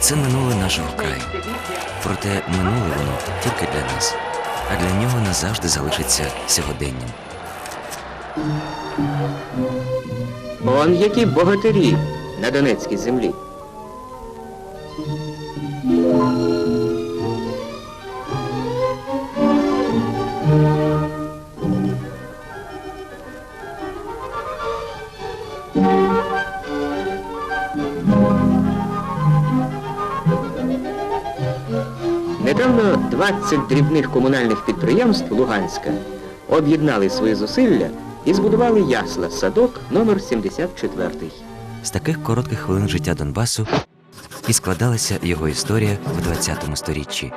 Це минуле нашого краю. Проте минуле воно тільки для нас, а для нього назавжди залишиться сьогоденням. Он які богатирі на Донецькій землі. Недавно 20 дрібних комунальних підприємств Луганська об'єднали свої зусилля і збудували ясла садок номер 74. З таких коротких хвилин життя Донбасу і складалася його історія в ХХ сторіччі.